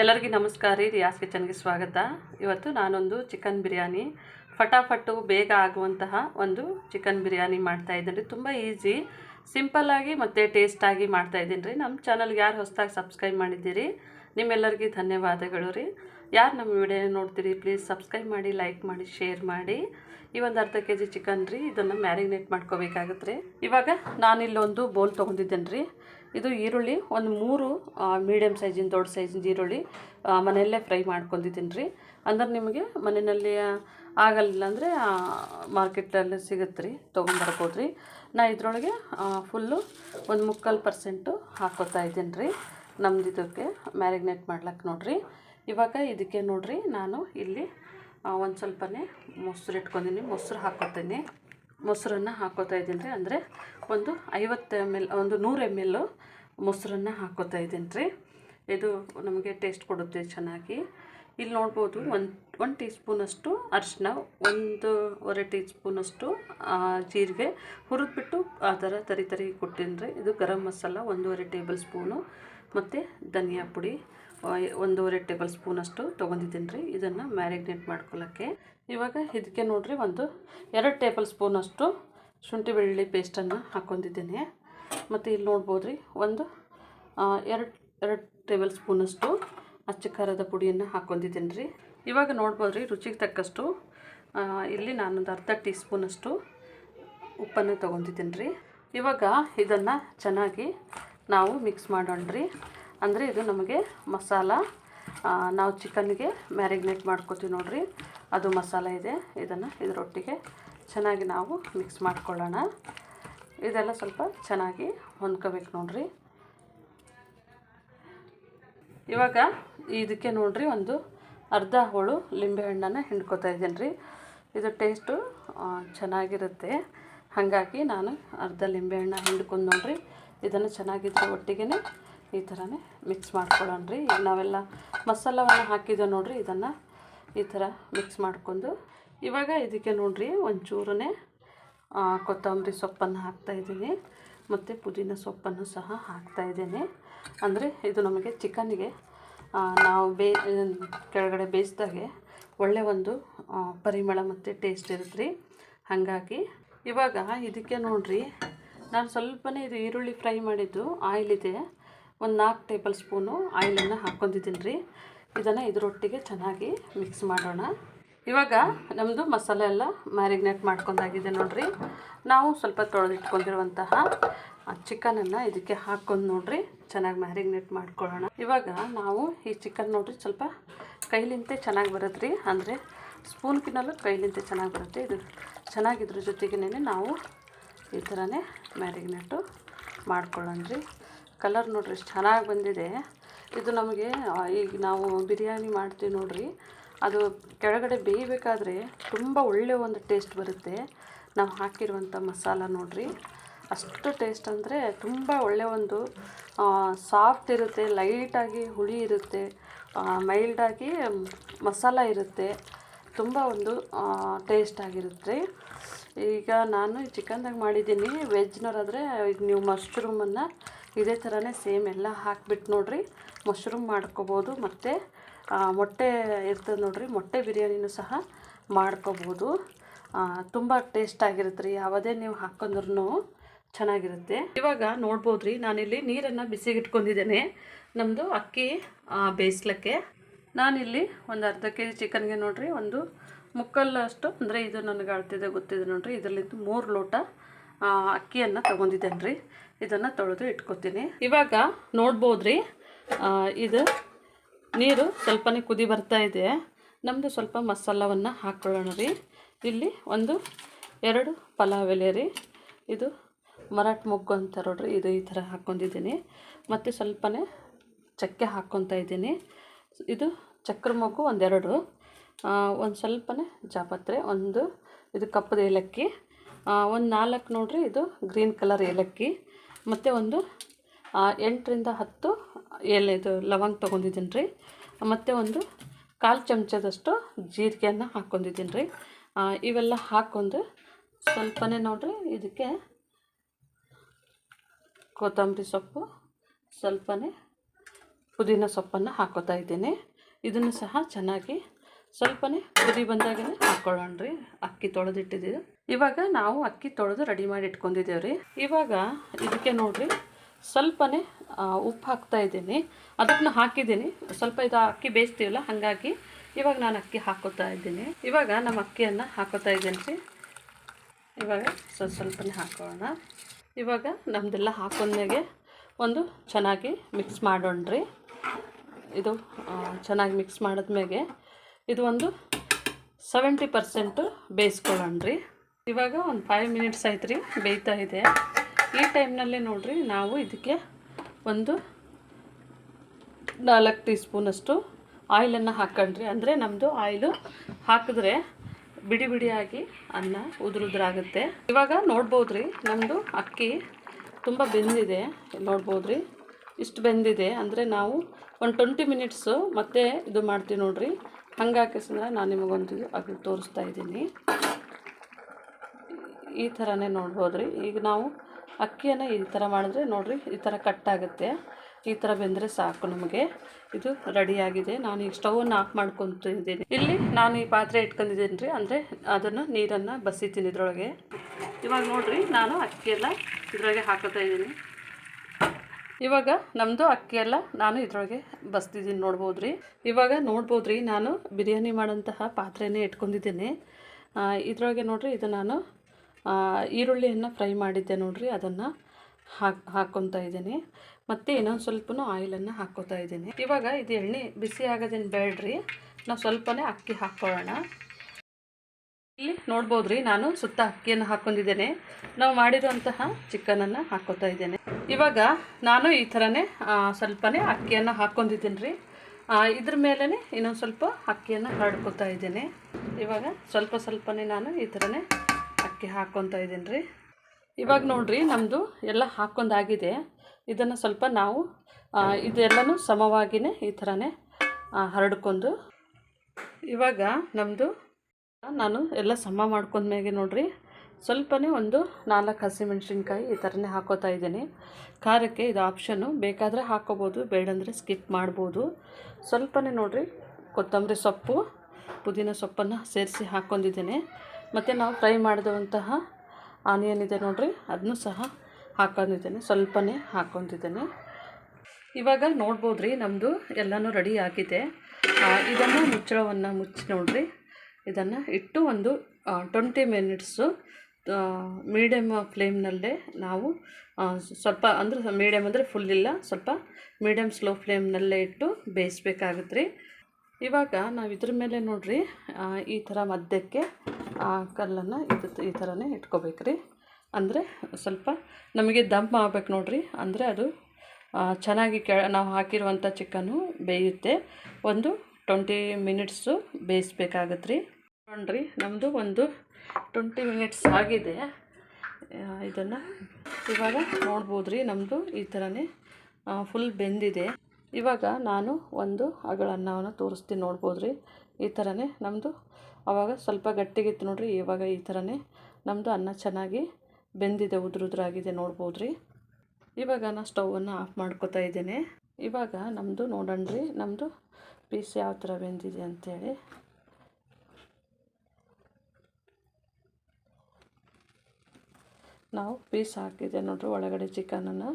ಎಲ್ಲರಿಗೂ ನಮಸ್ಕಾರ ರೀ. ರಿಯಾಸ್ ಕಿಚನ್ಗೆ ಸ್ವಾಗತ. ಇವತ್ತು ನಾನೊಂದು ಚಿಕನ್ ಬಿರಿಯಾನಿ. ಫಟಾಫಟು ಬೇಗ ಆಗುವಂತಹ ಒಂದು ಚಿಕನ್ ಬಿರಿಯಾನಿ ಮಾಡ್ತಾ ಇದ್ದೀನಿ ರೀ. ತುಂಬ ಈಸಿ ಸಿಂಪಲ್ಲಾಗಿ ಮತ್ತು ಟೇಸ್ಟಾಗಿ ಮಾಡ್ತಾ ಇದ್ದೀನಿ ರೀ. ನಮ್ಮ ಚಾನಲ್ಗೆ ಯಾರು ಹೊಸದಾಗಿ ಸಬ್ಸ್ಕ್ರೈಬ್ ಮಾಡಿದ್ದೀರಿ, ನಿಮ್ಮೆಲ್ಲರಿಗೂ ಧನ್ಯವಾದಗಳು ರೀ. ಯಾರು ನಮ್ಮ ವಿಡಿಯೋ ನೋಡ್ತೀರಿ ಪ್ಲೀಸ್ ಸಬ್ಸ್ಕ್ರೈಬ್ ಮಾಡಿ ಲೈಕ್ ಮಾಡಿ ಶೇರ್ ಮಾಡಿ. ಈ ಒಂದು ಅರ್ಧ ಕೆ ಜಿ ಚಿಕನ್ ರೀ. ಇದನ್ನು ಮ್ಯಾರಿನೇಟ್ ಮಾಡ್ಕೋಬೇಕಾಗತ್ತೆ ರೀ. ಇವಾಗ ನಾನಿಲ್ಲೊಂದು ಬೋಲ್ ತೊಗೊಂಡಿದ್ದೇನೆ ರೀ. ಇದು ಈರುಳ್ಳಿ, ಒಂದು ಮೂರು ಮೀಡಿಯಮ್ ಸೈಜಿನ ದೊಡ್ಡ ಸೈಜಿನ ಈರುಳ್ಳಿ ಮನೆಯಲ್ಲೇ ಫ್ರೈ ಮಾಡ್ಕೊಂಡಿದ್ದೀನಿ ರೀ. ಅಂದ್ರೆ ನಿಮಗೆ ಮನೆಯಲ್ಲಿ ಆಗಲಿಲ್ಲ ಅಂದರೆ ಮಾರ್ಕೆಟಲ್ಲಿ ಸಿಗುತ್ತೆ ರೀ ತೊಗೊಂಬರ್ಬೋದು ರೀ. ನಾ ಇದರೊಳಗೆ ಫುಲ್ಲು ಒಂದು ಮುಕ್ಕಾಲು ಪರ್ಸೆಂಟು ಹಾಕೋತಾ ಇದ್ದೀನಿ ರೀ. ನಮ್ದು ಇದಕ್ಕೆ ಮ್ಯಾರಿಗ್ನೇಟ್ ಮಾಡ್ಲಕ್ಕೆ ನೋಡಿರಿ. ಇವಾಗ ಇದಕ್ಕೆ ನೋಡಿರಿ, ನಾನು ಇಲ್ಲಿ ಒಂದು ಸ್ವಲ್ಪನೇ ಮೊಸರು ಇಟ್ಕೊಂಡಿನಿ, ಮೊಸರು ಹಾಕೋತೀನಿ. ಮೊಸರನ್ನು ಹಾಕೋತಾ ಇದ್ದೀನಿ ರೀ. ಅಂದರೆ ಒಂದು ಐವತ್ತು ಎಂ ಎಲ್, ಒಂದು ನೂರು ಎಂ ಎಲ್ಲು ಮೊಸರನ್ನು ಹಾಕೋತಾ ಇದ್ದೀನಿ ರೀ. ಇದು ನಮಗೆ ಟೇಸ್ಟ್ ಕೊಡುತ್ತೆ ಚೆನ್ನಾಗಿ. ಇಲ್ಲಿ ನೋಡ್ಬೋದು ಒಂದು ಒಂದು ಟೀ ಸ್ಪೂನಷ್ಟು ಅರಿಶಿನ ಒಂದೂವರೆ ಟೀ ಸ್ಪೂನಷ್ಟು ಜೀರಿಗೆ ಹುರಿದ್ಬಿಟ್ಟು ಆ ಥರ ತರಿ ತರಿ ಕೊಟ್ಟಿನಿ ರೀ. ಇದು ಗರಂ ಮಸಾಲ, ಒಂದೂವರೆ ಟೇಬಲ್ ಸ್ಪೂನು, ಮತ್ತು ಧನಿಯಾ ಪುಡಿ. ಒಂದೂವರೆ ಟೇಬಲ್ ಸ್ಪೂನಷ್ಟು ತೊಗೊಂಡಿದ್ದೀನಿ ರೀ. ಇದನ್ನು ಮ್ಯಾರಿನೇಟ್ ಮಾಡ್ಕೊಳ್ಳೋಕ್ಕೆ ಇವಾಗ ಇದಕ್ಕೆ ನೋಡಿರಿ ಒಂದು ಎರಡು ಟೇಬಲ್ ಸ್ಪೂನಷ್ಟು ಶುಂಠಿ ಬೆಳ್ಳುಳ್ಳಿ ಪೇಸ್ಟನ್ನು ಹಾಕ್ಕೊಂಡಿದ್ದೀನಿ. ಮತ್ತು ಇಲ್ಲಿ ನೋಡ್ಬೋದು ರೀ, ಒಂದು ಎರಡು ಎರಡು ಟೇಬಲ್ ಸ್ಪೂನಷ್ಟು ಅಚ್ಚ ಖಾರದ ಪುಡಿಯನ್ನು ಹಾಕ್ಕೊಂಡಿದ್ದೀನಿ ರೀ. ಇವಾಗ ನೋಡ್ಬೋದು ರೀ, ರುಚಿಗೆ ತಕ್ಕಷ್ಟು ಇಲ್ಲಿ ನಾನೊಂದು ಅರ್ಧ ಟೀ ಸ್ಪೂನಷ್ಟು ಉಪ್ಪನ್ನು ತೊಗೊಂಡಿದ್ದೀನಿ ರೀ. ಇವಾಗ ಇದನ್ನು ಚೆನ್ನಾಗಿ ನಾವು ಮಿಕ್ಸ್ ಮಾಡೋಣ ಅಂದರೆ ಇದು ನಮಗೆ ಮಸಾಲ ನಾವು ಚಿಕನ್ಗೆ ಮ್ಯಾರಿಗ್ನೇಟ್ ಮಾಡ್ಕೋತೀವಿ ನೋಡ್ರಿ. ಅದು ಮಸಾಲ ಇದೆ. ಇದನ್ನು ಇದರೊಟ್ಟಿಗೆ ಚೆನ್ನಾಗಿ ನಾವು ಮಿಕ್ಸ್ ಮಾಡ್ಕೊಳ್ಳೋಣ. ಇದೆಲ್ಲ ಸ್ವಲ್ಪ ಚೆನ್ನಾಗಿ ಹೊಂದ್ಕೋಬೇಕು ನೋಡ್ರಿ. ಇವಾಗ ಇದಕ್ಕೆ ನೋಡ್ರಿ ಒಂದು ಅರ್ಧ ಹೋಳು ಲಿಂಬೆಹಣ್ಣನ್ನು ಹಿಂಡ್ಕೋತಾ ಇದ್ದೀನಿ ರೀ ಇದು ಟೇಸ್ಟು ಚೆನ್ನಾಗಿರುತ್ತೆ. ಹಾಗಾಗಿ ನಾನು ಅರ್ಧ ಲಿಂಬೆಹಣ್ಣ ಹಿಂಡ್ಕೊಂಡು ನೋಡ್ರಿ. ಇದನ್ನು ಚೆನ್ನಾಗಿದ್ರೆ ಒಟ್ಟಿಗೆ ಈ ಥರನೇ ಮಿಕ್ಸ್ ಮಾಡ್ಕೊಳ್ಳೋಣ ರೀ ನಾವೆಲ್ಲ ಮಸಾಲವನ್ನು ಹಾಕಿದ್ದೇವೆ ನೋಡ್ರಿ, ಇದನ್ನು ಈ ಥರ ಮಿಕ್ಸ್ ಮಾಡ್ಕೊಂಡು. ಇವಾಗ ಇದಕ್ಕೆ ನೋಡ್ರಿ, ಒಂಚೂರನೇ ಕೊತ್ತಂಬರಿ ಸೊಪ್ಪನ್ನು ಹಾಕ್ತಾಯಿದ್ದೀನಿ ಮತ್ತು ಪುದೀನ ಸೊಪ್ಪನ್ನು ಸಹ ಹಾಕ್ತಾಯಿದ್ದೀನಿ ಅಂದರೆ ಇದು ನಮಗೆ ಚಿಕನ್ಗೆ ನಾವು ಬೇ ಕೆಳಗಡೆ ಬೇಯಿಸಿದಾಗೆ ಒಳ್ಳೆ ಒಂದು ಪರಿಮಳ ಮತ್ತು ಟೇಸ್ಟ್ ಇರುತ್ತೆ ರೀ ಹಾಗಾಗಿ ಇವಾಗ ಇದಕ್ಕೆ ನೋಡ್ರಿ, ನಾನು ಸ್ವಲ್ಪನೇ ಇದು ಈರುಳ್ಳಿ ಫ್ರೈ ಮಾಡಿದ್ದು ಆಯಿಲ್ ಇದೆ ಒಂದು ನಾಲ್ಕು ಟೇಬಲ್ ಸ್ಪೂನು ಆಯಿಲನ್ನು ಹಾಕ್ಕೊಂಡಿದ್ದೀನಿ ರೀ ಇದನ್ನು ಇದರೊಟ್ಟಿಗೆ ಚೆನ್ನಾಗಿ ಮಿಕ್ಸ್ ಮಾಡೋಣ. ಇವಾಗ ನಮ್ಮದು ಮಸಾಲೆ ಎಲ್ಲ ಮ್ಯಾರಿನೇಟ್ ಮಾಡ್ಕೊಂಡಾಗಿದೆ ನೋಡಿರಿ. ನಾವು ಸ್ವಲ್ಪ ತೊಳೆದಿಟ್ಕೊಂಡಿರುವಂತಹ ಚಿಕನನ್ನು ಇದಕ್ಕೆ ಹಾಕ್ಕೊಂಡು ನೋಡಿರಿ. ಚೆನ್ನಾಗಿ ಮ್ಯಾರಿನೇಟ್ ಮಾಡ್ಕೊಳ್ಳೋಣ. ಇವಾಗ ನಾವು ಈ ಚಿಕನ್ ನೋಡಿರಿ ಸ್ವಲ್ಪ ಕೈಲಿಂತೆ ಚೆನ್ನಾಗಿ ಬರುತ್ತೆ ರೀ ಅಂದರೆ ಸ್ಪೂನ್ಕಿನಲ್ಲೂ ಕೈಲಿಂತೆ ಚೆನ್ನಾಗಿ ಬರುತ್ತೆ. ಇದು ಚೆನ್ನಾಗಿದ್ರ ಜೊತೆಗೇನೆ ನಾವು ಈ ಥರನೇ ಮ್ಯಾರಿನೇಟು ಮಾಡ್ಕೊಳ್ಳೋಣ ರೀ. ಕಲರ್ ನೋಡ್ರಿ, ಎಷ್ಟು ಚೆನ್ನಾಗಿ ಬಂದಿದೆ. ಇದು ನಮಗೆ ಈಗ ನಾವು ಬಿರಿಯಾನಿ ಮಾಡ್ತೀವಿ ನೋಡ್ರಿ. ಅದು ಕೆಳಗಡೆ ಬೇಯಬೇಕಾದ್ರೆ ತುಂಬ ಒಳ್ಳೆಯ ಒಂದು ಟೇಸ್ಟ್ ಬರುತ್ತೆ. ನಾವು ಹಾಕಿರುವಂಥ ಮಸಾಲ ನೋಡ್ರಿ. ಅಷ್ಟು ಟೇಸ್ಟ್ ಅಂದರೆ ತುಂಬ ಒಳ್ಳೆಯ ಒಂದು ಸಾಫ್ಟ್ ಇರುತ್ತೆ ಲೈಟಾಗಿ ಹುಳಿ ಇರುತ್ತೆ ಮೈಲ್ಡಾಗಿ ಮಸಾಲ ಇರುತ್ತೆ. ತುಂಬ ಒಂದು ಟೇಸ್ಟ್ ಆಗಿರುತ್ತೆ. ಈಗ ನಾನು ಚಿಕನ್ದಾಗ ಮಾಡಿದ್ದೀನಿ. ವೆಜ್ನವರಾದರೆ ಈಗ ನೀವು ಮಶ್ರೂಮನ್ನು ಇದೇ ಥರನೇ ಸೇಮ್ ಎಲ್ಲ ಹಾಕ್ಬಿಟ್ಟು ನೋಡ್ರಿ, ಮಶ್ರೂಮ್ ಮಾಡ್ಕೋಬೋದು ಮತ್ತು ಮೊಟ್ಟೆ ಇರ್ತದೆ ನೋಡ್ರಿ, ಮೊಟ್ಟೆ ಬಿರಿಯಾನಿನೂ ಸಹ ಮಾಡ್ಕೋಬೋದು. ತುಂಬ ಟೇಸ್ಟ್ ಆಗಿರುತ್ತೆ ರೀ, ಯಾವುದೇ ನೀವು ಹಾಕೊಂಡ್ರೂ ಚೆನ್ನಾಗಿರುತ್ತೆ. ಇವಾಗ ನೋಡ್ಬೋದು ರೀ ನಾನಿಲ್ಲಿ ನೀರನ್ನು ಬಿಸಿಗಿಟ್ಕೊಂಡಿದ್ದೇನೆ. ನಮ್ಮದು ಅಕ್ಕಿ ಬೇಯಿಸ್ಲಕ್ಕೆ. ನಾನಿಲ್ಲಿ ಒಂದು ಅರ್ಧ ಕೆ ಜಿ ಚಿಕನ್ಗೆ ನೋಡಿರಿ, ಒಂದು ಮುಕ್ಕಲ್ಲಷ್ಟು, ಅಂದರೆ ಇದು ನನಗೆ ಅಳ್ತಿದೆ, ಗೊತ್ತಿದೆ ನೋಡಿರಿ ಇದರಲ್ಲಿ ಮೂರು ಲೋಟ ಅಕ್ಕಿಯನ್ನು ತೊಗೊಂಡಿದ್ದೇನೆ ರೀ ಇದನ್ನು ತೊಳೆದು ಇಟ್ಕೊತೀನಿ. ಇವಾಗ ನೋಡ್ಬೋದು ರೀ ಇದು ನೀರು ಸ್ವಲ್ಪನೇ ಕುದಿ ಬರ್ತಾ ಇದೆ. ನಮ್ಮದು ಸ್ವಲ್ಪ ಮಸಾಲವನ್ನು ಹಾಕ್ಕೊಳ್ಳೋಣ ರೀ. ಇಲ್ಲಿ ಒಂದು ಎರಡು ಪಲಾವ್ ಎಲೆ ರೀ. ಇದು ಮರಾಠ ಮೊಗ್ಗು ಅಂತ ನೋಡ್ರಿ, ಇದು ಈ ಥರ ಹಾಕ್ಕೊಂಡಿದ್ದೀನಿ ಮತ್ತು ಸ್ವಲ್ಪನೇ ಚಕ್ಕೆ ಹಾಕ್ಕೊತಾ ಇದ್ದೀನಿ. ಇದು ಚಕ್ರ ಮೊಗ್ಗು ಒಂದೆರಡು. ಒಂದು ಸ್ವಲ್ಪನೇ ಜಾಪತ್ರೆ, ಒಂದು ಇದು ಕಪ್ಪದ ಏಲಕ್ಕಿ ಒಂದು ನಾಲ್ಕು ನೋಡ್ರಿ, ಇದು ಗ್ರೀನ್ ಕಲರ್ ಏಲಕ್ಕಿ. ಮತ್ತು ಒಂದು ಎಂಟರಿಂದ ಹತ್ತು ಎಲೆ, ಇದು ಲವಂಗ ತೊಗೊಂಡಿದ್ದೀನಿ ರೀ ಮತ್ತು ಒಂದು ಕಾಲು ಚಮಚದಷ್ಟು ಜೀರಿಗೆಯನ್ನು ಹಾಕ್ಕೊಂಡಿದ್ದೀನಿ ರೀ ಇವೆಲ್ಲ ಹಾಕ್ಕೊಂಡು ಸ್ವಲ್ಪನೇ ನೋಡ್ರಿ, ಇದಕ್ಕೆ ಕೊತ್ತಂಬರಿ ಸೊಪ್ಪು, ಸ್ವಲ್ಪನೇ ಪುದೀನ ಸೊಪ್ಪನ್ನು ಹಾಕೋತಾ ಇದ್ದೀನಿ. ಇದನ್ನು ಸಹ ಚೆನ್ನಾಗಿ ಸ್ವಲ್ಪನೇ ಕುದಿ ಬಂದಾಗಲೇ ಹಾಕ್ಕೊಳ್ಳೋಣ ರೀ ಅಕ್ಕಿ ತೊಳೆದಿಟ್ಟಿದ್ದೀವಿ. ಇವಾಗ ನಾವು ಅಕ್ಕಿ ತೊಳೆದು ರೆಡಿ ಮಾಡಿ ಇಟ್ಕೊಂಡಿದ್ದೇವೆ ರೀ. ಇವಾಗ ಇದಕ್ಕೆ ನೋಡಿರಿ, ಸ್ವಲ್ಪನೇ ಉಪ್ಪು ಹಾಕ್ತಾ ಇದ್ದೀನಿ. ಅದನ್ನು ಹಾಕಿದ್ದೀನಿ. ಸ್ವಲ್ಪ ಇದು ಅಕ್ಕಿ ಬೇಯಿಸ್ತೀವಲ್ಲ, ಹಾಗಾಗಿ ಇವಾಗ ನಾನು ಅಕ್ಕಿ ಹಾಕೋತಾ ಇದ್ದೀನಿ. ಇವಾಗ ನಮ್ಮ ಅಕ್ಕಿಯನ್ನು ಹಾಕೋತಾ ಇದ್ದೀನಿ ರೀ. ಇವಾಗ ಸ್ವಲ್ಪ ಸ್ವಲ್ಪನೇ ಹಾಕೋಣ ಇವಾಗ ನಮ್ಮದೆಲ್ಲ ಹಾಕೊಂಡ್ಮೇಲೆ ಒಂದು ಚೆನ್ನಾಗಿ ಮಿಕ್ಸ್ ಮಾಡೋಣ್ರಿ. ಇದು ಚೆನ್ನಾಗಿ ಮಿಕ್ಸ್ ಮಾಡಿದ್ಮೇಲೆ ಇದು ಒಂದು ಸೆವೆಂಟಿ ಪರ್ಸೆಂಟು ಬೇಯಿಸ್ಕೊಳ್ಳೋಣ ರೀ. ಇವಾಗ ಒಂದು ಫೈವ್ ಮಿನಿಟ್ಸ್ ಆಯ್ತು ರೀ ಬೇಯ್ತಾ ಇದೆ. ಈ ಟೈಮ್ನಲ್ಲಿ ನೋಡಿರಿ, ನಾವು ಇದಕ್ಕೆ ಒಂದು ನಾಲ್ಕು ಟೀ ಸ್ಪೂನಷ್ಟು ಆಯಿಲನ್ನು ಹಾಕೊಂಡ್ರಿ. ಅಂದರೆ ನಮ್ಮದು ಆಯಿಲು ಹಾಕಿದ್ರೆ ಬಿಡಿ ಬಿಡಿಯಾಗಿ ಅನ್ನ ಉದುರುದ್ರಾಗುತ್ತೆ. ಇವಾಗ ನೋಡ್ಬೋದು ರೀ ನಮ್ಮದು ಅಕ್ಕಿ ತುಂಬ ಬೆಂದಿದೆ. ನೋಡ್ಬೋದು ರೀ ಇಷ್ಟು ಬೆಂದಿದೆ. ಅಂದರೆ ನಾವು ಒಂದು ಟ್ವೆಂಟಿ ಮಿನಿಟ್ಸು ಮತ್ತೆ ಇದು ಮಾಡ್ತೀವಿ ನೋಡ್ರಿ. ಹಂಗಾಕಿಸಿದ್ರೆ ನಾನು ನಿಮಗೊಂದು ಅದು ತೋರಿಸ್ತಾ ಇದ್ದೀನಿ. ಈ ಥರನೇ ನೋಡ್ಬೋದು ರೀ ಈಗ ನಾವು ಅಕ್ಕಿಯನ್ನು ಈ ಥರ ಮಾಡಿದ್ರೆ ನೋಡಿರಿ, ಈ ಥರ ಕಟ್ಟಾಗುತ್ತೆ ಈ ಥರ ಬೆಂದರೆ ಸಾಕು ನಮಗೆ. ಇದು ರೆಡಿಯಾಗಿದೆ. ನಾನು ಈಗ ಸ್ಟವನ್ನು ಆಫ್ ಮಾಡ್ಕೊತಿದ್ದೀನಿ ಇಲ್ಲಿ ನಾನು ಈ ಪಾತ್ರೆ ಇಟ್ಕೊಂಡಿದ್ದೀನಿ ರೀ. ಅಂದರೆ ಅದನ್ನು ನೀರನ್ನು ಬಸಿತೀನಿ ಇದರೊಳಗೆ ಇವಾಗ ನೋಡಿರಿ, ನಾನು ಅಕ್ಕಿಯೆಲ್ಲ ಇದರೊಳಗೆ ಹಾಕೋತಾ ಇದ್ದೀನಿ. ಇವಾಗ ನಮ್ಮದು ಅಕ್ಕಿ ಎಲ್ಲ ನಾನು ಇದ್ರೊಳಗೆ ಬಸ್ತಿದ್ದೀನಿ ನೋಡ್ಬೋದು ರೀ ಇವಾಗ ನೋಡ್ಬೋದು ರೀ ನಾನು ಬಿರಿಯಾನಿ ಮಾಡೋಂತಹ ಪಾತ್ರೆನೇ ಇಟ್ಕೊಂಡಿದ್ದೀನಿ. ಇದ್ರೊಳಗೆ ನೋಡಿರಿ, ಇದು ನಾನು ಈರುಳ್ಳಿಯನ್ನು ಫ್ರೈ ಮಾಡಿದ್ದೆ ನೋಡಿರಿ, ಅದನ್ನು ಹಾಕ್, ಹಾಕ್ಕೊತಾ ಇದ್ದೀನಿ. ಮತ್ತು ಇನ್ನೊಂದು ಸ್ವಲ್ಪ ಆಯಿಲನ್ನು ಹಾಕ್ಕೋತಾ ಇದ್ದೀನಿ. ಇವಾಗ ಇದು ಎಣ್ಣೆ ಬಿಸಿ ಆಗೋದೇನು ಬೇಡ್ರಿ, ನಾವು ಸ್ವಲ್ಪನೇ ಅಕ್ಕಿ ಹಾಕ್ಕೊಳ್ಳೋಣ. ಇಲ್ಲಿ ನೋಡ್ಬೋದು ರೀ ನಾನು ಸುತ್ತ ಅಕ್ಕಿಯನ್ನು ಹಾಕೊಂಡಿದ್ದೇನೆ. ನಾವು ಮಾಡಿರುವಂತಹ ಚಿಕನನ್ನು ಹಾಕೋತಾ ಇದ್ದೇನೆ. ಇವಾಗ ನಾನು ಈ ಥರನೇ ಸ್ವಲ್ಪನೇ ಅಕ್ಕಿಯನ್ನು ಹಾಕ್ಕೊಂಡಿದ್ದೀನಿ ರೀ ಇದ್ರ ಮೇಲೇ ಇನ್ನೊಂದು ಸ್ವಲ್ಪ ಅಕ್ಕಿಯನ್ನು ಹರಡ್ಕೊತಾ ಇದ್ದೇನೆ. ಇವಾಗ ಸ್ವಲ್ಪ ಸ್ವಲ್ಪನೇ ನಾನು ಈ ಥರನೇ ಅಕ್ಕಿ ಹಾಕ್ಕೊತಾ ಇದ್ದೀನಿ ರೀ ಇವಾಗ ನೋಡ್ರಿ ನಮ್ಮದು ಎಲ್ಲ ಹಾಕೊಂಡಾಗಿದೆ. ಇದನ್ನು ಸ್ವಲ್ಪ ನಾವು ಇದೆಲ್ಲನೂ ಸಮವಾಗಿಯೇ ಈ ಥರನೇ ಹರಡ್ಕೊಂಡು. ಇವಾಗ ನಮ್ಮದು ನಾನು ಎಲ್ಲ ಸಮ ಮಾಡ್ಕೊಂಡ್ಮೇಲೆ ನೋಡಿರಿ, ಸ್ವಲ್ಪನೇ ಒಂದು ನಾಲ್ಕು ಹಸಿಮೆಣ್ಸಿನ್ಕಾಯಿ ಈ ಥರನೇ ಹಾಕೋತಾ ಇದ್ದೀನಿ. ಖಾರಕ್ಕೆ ಇದು ಆಪ್ಷನ್ನು ಬೇಕಾದರೆ ಹಾಕೋಬೋದು, ಬೇಡಂದರೆ ಸ್ಕಿಪ್ ಮಾಡ್ಬೋದು. ಸ್ವಲ್ಪನೇ ನೋಡಿರಿ, ಕೊತ್ತಂಬರಿ ಸೊಪ್ಪು, ಪುದೀನ ಸೊಪ್ಪನ್ನು ಸೇರಿಸಿ ಹಾಕ್ಕೊಂಡಿದ್ದೀನಿ. ಮತ್ತು ನಾವು ಫ್ರೈ ಮಾಡಿದಂತಹ ಆನಿಯನ್ ಇದೆ ನೋಡಿರಿ ಅದನ್ನು ಸಹ ಹಾಕೊಂಡಿದ್ದೀನಿ ಸ್ವಲ್ಪನೇ ಹಾಕ್ಕೊಂಡಿದ್ದೇನೆ. ಇವಾಗ ನೋಡ್ಬೋದು ರೀ ನಮ್ಮದು ಎಲ್ಲನೂ ರೆಡಿ ಆಗಿದೆ. ಇದನ್ನು ಮುಚ್ಚಳವನ್ನು ಮುಚ್ಚಿ ನೋಡ್ರಿ. ಇದನ್ನು ಇಟ್ಟು ಒಂದು ಟ್ವೆಂಟಿ ಮಿನಿಟ್ಸು ಮೀಡಿಯಮ್ ಫ್ಲೇಮ್ನಲ್ಲೇ ನಾವು ಸ್ವಲ್ಪ ಅಂದರೆ ಮೀಡಿಯಮ್ ಅಂದರೆ ಫುಲ್ ಇಲ್ಲ, ಸ್ವಲ್ಪ ಮೀಡಿಯಮ್ ಸ್ಲೋ ಫ್ಲೇಮ್ನಲ್ಲೇ ಇಟ್ಟು ಬೇಯಿಸ್ಬೇಕಾಗುತ್ತೆ ರೀ ಇವಾಗ ನಾವು ಇದ್ರ ಮೇಲೆ ನೋಡಿರಿ ಈ ಥರ ಮಧ್ಯಕ್ಕೆ ಕಲ್ಲನ್ನು ಇದು ಈ ಥರನೇ ಇಟ್ಕೋಬೇಕು ರೀ ಅಂದರೆ ಸ್ವಲ್ಪ ನಮಗೆ ದಮ್ ಆಗ್ಬೇಕು ನೋಡಿರಿ. ಅಂದರೆ ಅದು ಚೆನ್ನಾಗಿ ಕೆ ನಾವು ಹಾಕಿರುವಂಥ ಚಿಕನ್ನು ಬೇಯುತ್ತೆ. ಒಂದು ಟ್ವೆಂಟಿ ಮಿನಿಟ್ಸು ಬೇಯಿಸ್ಬೇಕಾಗತ್ತೆ ರೀ ನೋಡ್ರಿ ನಮ್ಮದು ಒಂದು ಟ್ವೆಂಟಿ ಮಿನಿಟ್ಸ್ ಆಗಿದೆ. ಇದನ್ನು ಇವಾಗ ನೋಡ್ಬೋದು ರೀ ನಮ್ಮದು ಈ ಥರನೇ ಫುಲ್ ಬೆಂದಿದೆ. ಇವಾಗ ನಾನು ಒಂದು ಅಗಳ ಅನ್ನವನ್ನು ತೋರಿಸ್ತೀನಿ ನೋಡ್ಬೋದು ರೀ ಈ ಥರನೇ ನಮ್ಮದು ಆವಾಗ ಸ್ವಲ್ಪ ಗಟ್ಟಿಗಿತ್ತು ನೋಡ್ರಿ, ಇವಾಗ ಈ ಥರನೇ ನಮ್ಮದು ಅನ್ನ ಚೆನ್ನಾಗಿ ಬೆಂದಿದೆ, ಉದುರುದ್ರಾಗಿದೆ ನೋಡ್ಬೋದು ರೀ ಇವಾಗ ನಾನು ಸ್ಟವನ್ನು ಆಫ್ ಮಾಡ್ಕೋತಾ ಇದ್ದೇನೆ. ಇವಾಗ ನಮ್ಮದು ನೋಡೋಣ ರೀ ನಮ್ಮದು ಪೀಸ್ ಯಾವ ಥರ ಬೆಂದಿದೆ ಅಂತೇಳಿ. ನಾವು ಪೀಸ್ ಹಾಕಿದ್ದೆ ನೋಡ್ರಿ ಒಳಗಡೆ ಚಿಕನನ್ನು.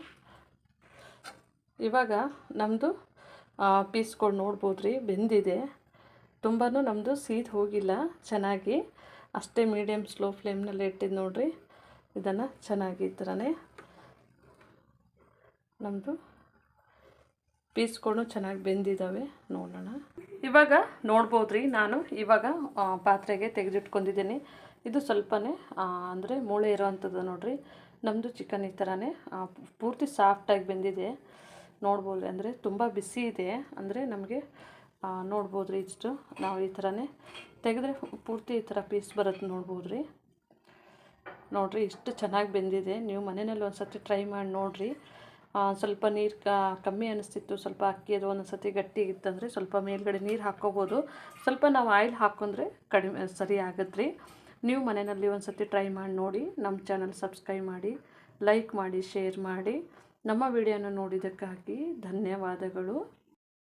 ಇವಾಗ ನಮ್ಮದು ಪೀಸ್ಗಳು ನೋಡ್ಬೋದು ರೀ ಬೆಂದಿದೆ. ತುಂಬಾ ನಮ್ಮದು ಸೀದ್ ಹೋಗಿಲ್ಲ, ಚೆನ್ನಾಗಿ. ಅಷ್ಟೇ ಮೀಡಿಯಮ್ ಸ್ಲೋ ಫ್ಲೇಮ್ನಲ್ಲಿ ಇಟ್ಟಿದ್ದು ನೋಡ್ರಿ. ಇದನ್ನು ಚೆನ್ನಾಗಿ ಈ ನಮ್ಮದು ಪೀಸ್ಗಳು ಚೆನ್ನಾಗಿ ಬೆಂದಿದ್ದಾವೆ ನೋಡೋಣ. ಇವಾಗ ನೋಡ್ಬೋದು ರೀ ನಾನು ಇವಾಗ ಪಾತ್ರೆಗೆ ತೆಗೆದಿಟ್ಕೊಂಡಿದ್ದೀನಿ. ಇದು ಸ್ವಲ್ಪನೇ ಅಂದರೆ ಮೂಳೆ ಇರೋವಂಥದ್ದು ನೋಡಿರಿ. ನಮ್ಮದು ಚಿಕನ್ ಈ ಥರನೇ ಪೂರ್ತಿ ಸಾಫ್ಟಾಗಿ ಬೆಂದಿದೆ. ನೋಡ್ಬೋದು ಅಂದರೆ ತುಂಬ ಬಿಸಿ ಇದೆ. ಅಂದರೆ ನಮಗೆ ನೋಡ್ಬೋದು ರೀ ಇಷ್ಟು. ನಾವು ಈ ಥರನೇ ತೆಗೆದ್ರೆ ಪೂರ್ತಿ ಈ ಥರ ಪೀಸ್ ಬರುತ್ತೆ ನೋಡ್ಬೋದು ರೀ ನೋಡಿರಿ, ಇಷ್ಟು ಚೆನ್ನಾಗಿ ಬೆಂದಿದೆ. ನೀವು ಮನೆಯಲ್ಲಿ ಒಂದು ಸರ್ತಿ ಟ್ರೈ ಮಾಡಿ ನೋಡಿರಿ. ಸ್ವಲ್ಪ ನೀರು ಕಮ್ಮಿ ಅನಿಸ್ತಿತ್ತು. ಸ್ವಲ್ಪ ಅಕ್ಕಿ ಅದು ಒಂದೊಂದು ಸತಿ ಗಟ್ಟಿಗಿತ್ತಂದರೆ ಸ್ವಲ್ಪ ಮೇಲ್ಗಡೆ ನೀರು ಹಾಕ್ಕೋಬೋದು ಸ್ವಲ್ಪ ನಾವು ಆಯಿಲ್ ಹಾಕ್ಕೊಂಡ್ರೆ ಕಡಿಮೆ, ಸರಿ ಆಗತ್ತೆ ನೀವು ಮನೆಯಲ್ಲಿ ಒಂದು ಸತಿ ಟ್ರೈ ಮಾಡಿ ನೋಡಿ. ನಮ್ಮ ಚಾನಲ್ ಸಬ್ಸ್ಕ್ರೈಬ್ ಮಾಡಿ, ಲೈಕ್ ಮಾಡಿ, ಶೇರ್ ಮಾಡಿ. ನಮ್ಮ ವಿಡಿಯೋನ ನೋಡಿದ್ದಕ್ಕಾಗಿ ಧನ್ಯವಾದಗಳು.